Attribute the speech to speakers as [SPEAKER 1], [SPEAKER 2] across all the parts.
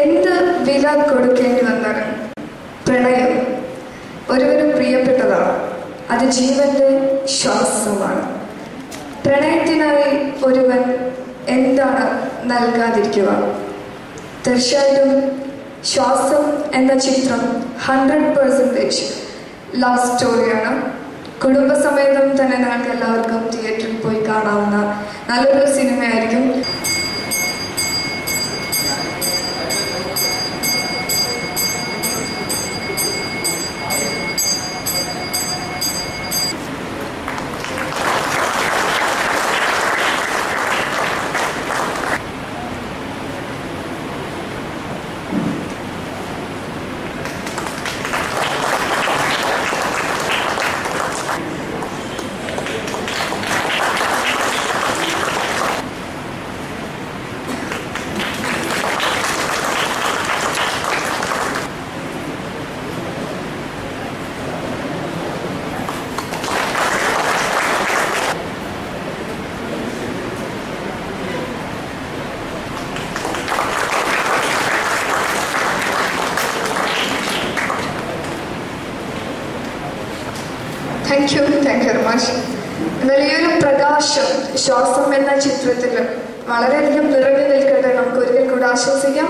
[SPEAKER 1] എന്ത് വില കൊടുക്കേണ്ടി വന്നാലും പ്രണയം ഒരുവരും പ്രിയപ്പെട്ടതാണ്. അത് ജീവന്റെ ശ്വാസമാണ് പ്രണയത്തിനായി ഒരുവൻ എന്താണ് നൽകാതിരിക്കുക? തീർച്ചയായിട്ടും ശ്വാസം എന്ന ചിത്രം ഹൺഡ്രഡ് പെർസെന്റേജ് ലവ് സ്റ്റോറിയാണ് കുടുംബസമേതം തന്നെ നിങ്ങൾക്ക് എല്ലാവർക്കും തിയേറ്ററിൽ പോയി കാണാവുന്ന നല്ലൊരു സിനിമയായിരിക്കും. ശ്വാസം എന്ന ചിത്രത്തിൽ വളരെയധികം നിറഞ്ഞു നിൽക്കട്ടെ. നമുക്ക് ഒരിക്കൽ കൂടെ ആശ്വസിക്കാം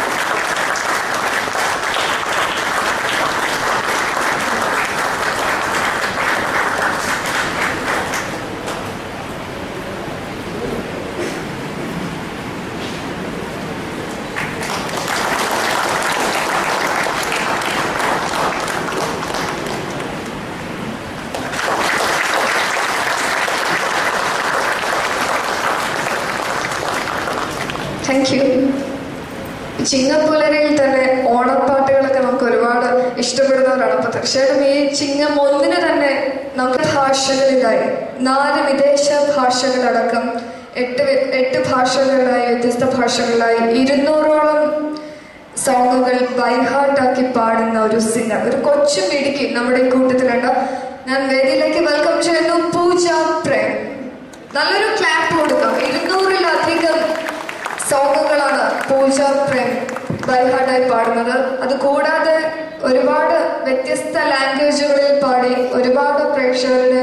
[SPEAKER 1] ചിങ്ങപ്പുലരിയിൽ തന്നെ ഓണപ്പാട്ടുകളൊക്കെ നമുക്ക് ഒരുപാട് ഇഷ്ടപ്പെടുന്നവരാണ്. അപ്പൊ തീർച്ചയായിട്ടും ഈ ചിങ്ങം ഒന്നിന് തന്നെ നമുക്ക് ഭാഷകളിലായി നാല് വിദേശ ഭാഷകളടക്കം എട്ട് എട്ട് ഭാഷകളിലായി വ്യത്യസ്ത ഭാഷകളിലായി ഇരുന്നൂറോളം സോങ്ങുകൾ ബൈഹാർട്ടാക്കി പാടുന്ന ഒരു സിംഗർ ഒരു കൊച്ചു മിടുക്കി നമ്മുടെ ഈ കൂട്ടത്തിലുണ്ട്. ഞാൻ വേദിയിലേക്ക് വെൽക്കം ചെയ്യുന്നു പൂജ പ്രേം. നല്ലൊരു ക്ലാപ്പ് കൊടുക്കാം. ഇരുന്നൂറിലധികം സോങ്ങുകളാണ് പൂജ പ്രേം ബൈഹാർട്ടായി പാടുന്നത്. അത് കൂടാതെ ഒരുപാട് വ്യത്യസ്ത ലാംഗ്വേജുകളിൽ പാടി ഒരുപാട് പ്രേക്ഷകരുടെ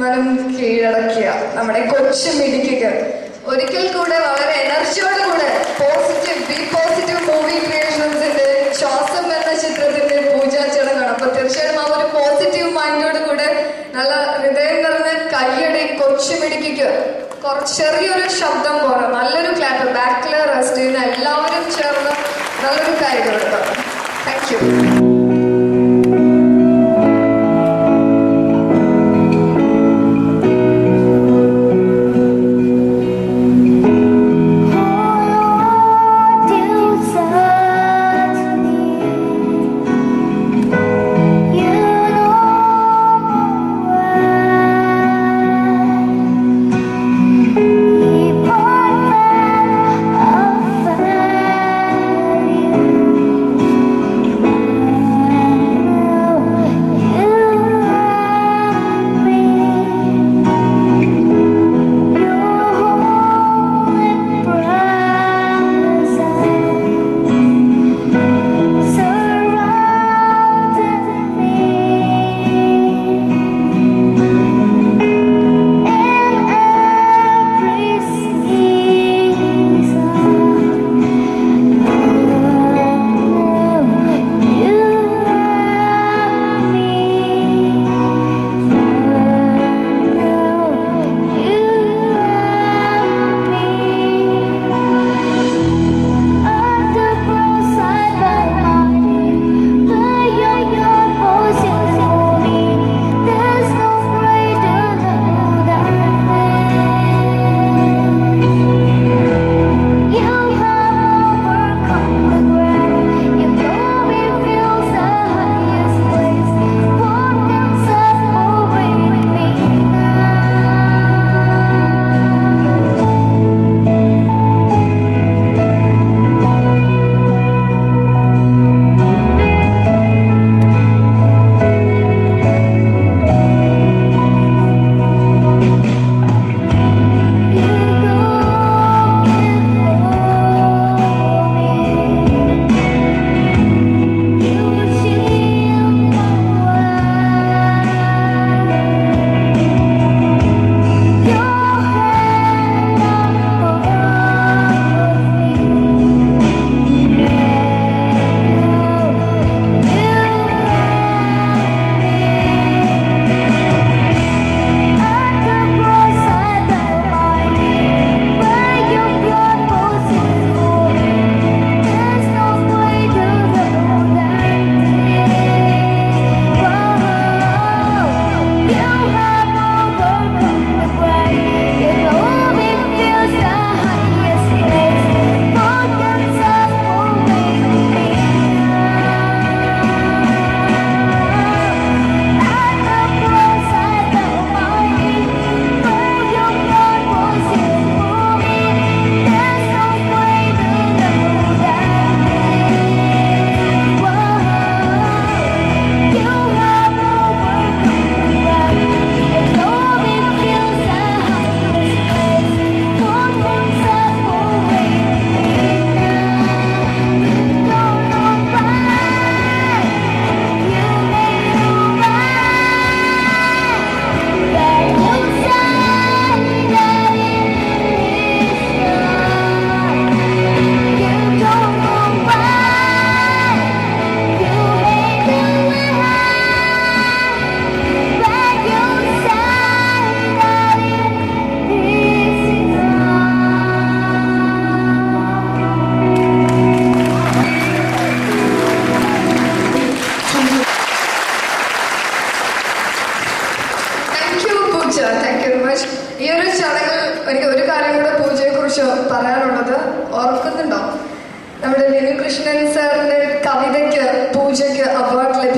[SPEAKER 1] മനം കീഴടക്കിയ നമ്മുടെ കൊച്ചു മിടുക്കിക്ക് ഒരിക്കൽ കൂടെ വളരെ എനർജിയോട് കൂടെ പോസിറ്റീവ് ബി പോസിറ്റീവ് മൂവി ക്രിയേഷൻസിന്റെ ശ്വാസം എന്ന ചിത്രത്തിന്റെ പൂജാ ചടങ്ങാണ്. അപ്പൊ തീർച്ചയായും ആ ഒരു പോസിറ്റീവ് മൈൻഡോട് കൂടെ നല്ല ഹൃദയം നിറഞ്ഞ കയ്യടി കൊച്ചു മിടുക്കിക്ക്. കുറച്ച് ചെറിയൊരു ശബ്ദം പോലെ നല്ലൊരു ക്ലാപ്പ് ബാക്കിലെ റെസ്റ്റ് ചെയ്യുന്ന നല്ലൊരു കാര്യം കൊടുക്കാം താങ്ക്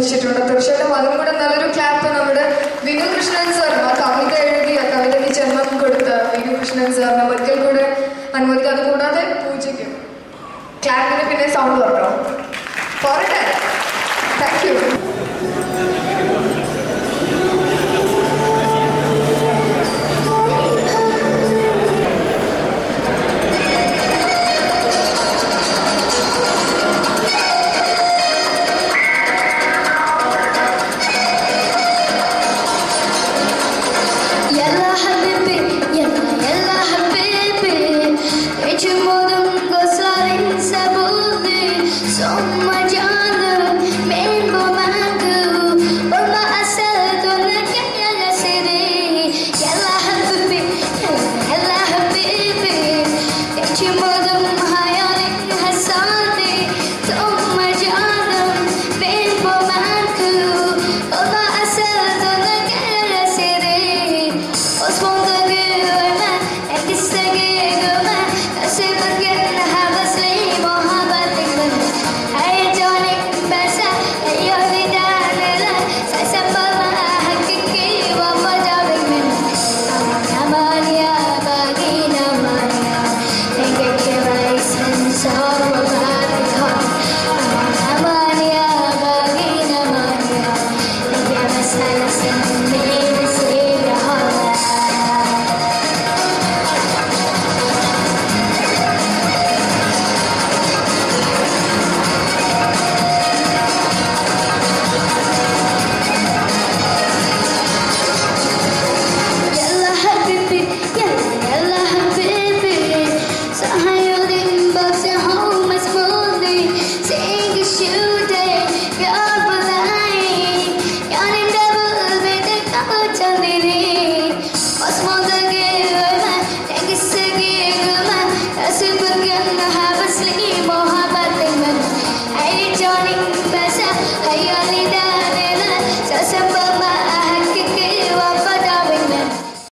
[SPEAKER 2] ಶ್ರೀ ತಿರುವನಂತಪುರ